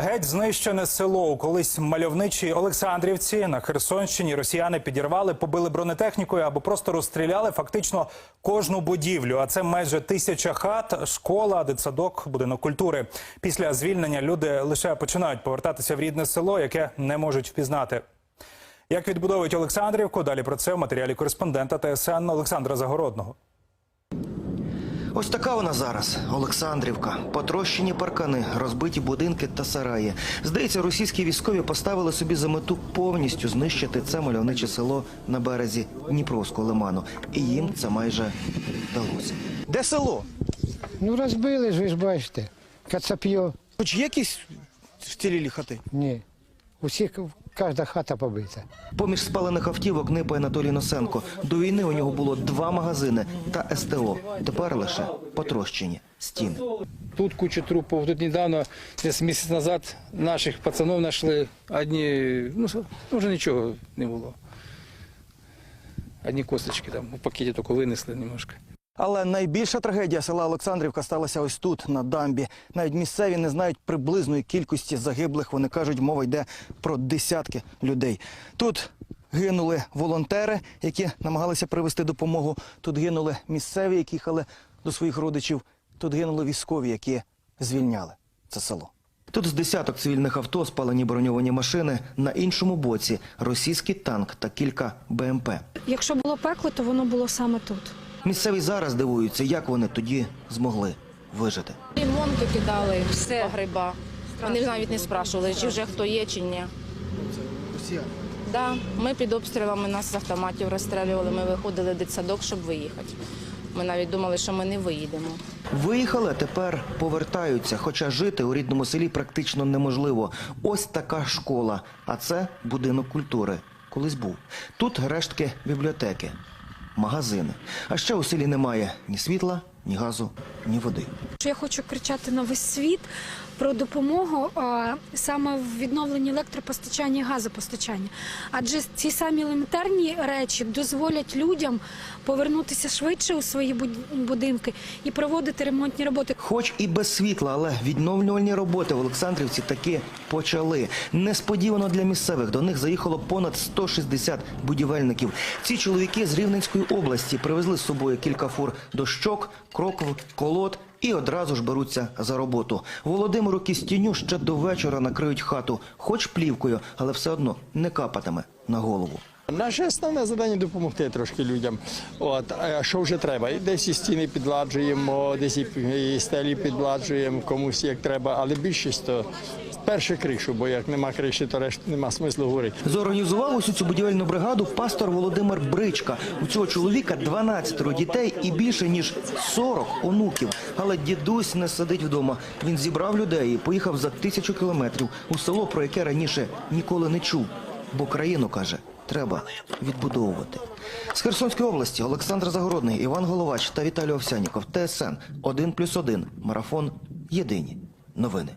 Геть знищене село у колись мальовничій Олександрівці на Херсонщині. Росіяни підірвали, побили бронетехнікою або просто розстріляли фактично кожну будівлю. А це майже тисяча хат, школа, дитсадок, будинок культури. Після звільнення люди лише починають повертатися в рідне село, яке не можуть впізнати. Як відбудовують Олександрівку? Далі про це в матеріалі кореспондента ТСН Олександра Загородного. Ось така вона зараз Олександрівка. Потрощені паркани, розбиті будинки та сараї. Здається, російські військові поставили собі за мету повністю знищити це мальовниче село на березі Дніпровського лиману. І їм це майже вдалося. Де село? Ну розбили ж, ви ж бачите. Кацап'йо. Хоч якісь вцілілі хати? Ні. Усіх, кожна хата побита. Поміж спалених автівок нипає Анатолій Носенко. До війни у нього було два магазини та СТО. Тепер лише потрощені стіни. Тут куча трупов. Тут недавно, десь місяць назад, наших пацанов знайшли. Одні, ну, ну вже нічого не було. Одні косточки там у пакеті тільки винесли немножко. Але найбільша трагедія села Олександрівка сталася ось тут, на дамбі. Навіть місцеві не знають приблизної кількості загиблих. Вони кажуть, мова йде про десятки людей. Тут гинули волонтери, які намагалися привезти допомогу. Тут гинули місцеві, які їхали до своїх родичів. Тут гинули військові, які звільняли це село. Тут з десяток цивільних авто спалені броньовані машини. На іншому боці російський танк та кілька БМП. Якщо було пекло, то воно було саме тут. Місцеві зараз дивуються, як вони тоді змогли вижити. Лимонки кидали, все гриба. Вони навіть не спрашували, чи вже хто є, чи ні. Да, ми під обстрілами нас з автоматів розстрілювали. Ми виходили в дитсадок, щоб виїхати. Ми навіть думали, що ми не виїдемо. Виїхали, а тепер повертаються, хоча жити у рідному селі практично неможливо. Ось така школа, а це будинок культури. Колись був. Тут рештки бібліотеки, магазини. А ще у селі немає ні світла, ні газу, ні води. Я хочу кричати на весь світ про допомогу а, саме в відновленні електропостачання і газопостачання. Адже ці самі елементарні речі дозволять людям повернутися швидше у свої будинки і проводити ремонтні роботи. Хоч і без світла, але відновлювальні роботи в Олександрівці таки почали. Несподівано для місцевих до них заїхало понад 160 будівельників. Ці чоловіки з Рівненської області привезли з собою кілька фур дощок, крокв, колод і одразу ж беруться за роботу. Володимиру Кістіню ще до вечора накриють хату, хоч плівкою, але все одно не капатиме на голову. Наше основне завдання допомогти трошки людям. От а що вже треба? Десь і стіни підладжуємо, десь і стелі підладжуємо, комусь як треба, але більшість то перше кришу, бо як нема криші, то решт нема смислу говорити. Зорганізував усю цю будівельну бригаду пастор Володимир Бричка. У цього чоловіка 12 дітей і більше ніж 40 онуків. Але дідусь не сидить вдома. Він зібрав людей і поїхав за тисячу кілометрів у село, про яке раніше ніколи не чув. Бо країну каже, треба відбудовувати. З Херсонської області Олександр Загородний, Іван Головач та Віталій Овсяніков. ТСН 1+,1. Марафон. Єдині новини.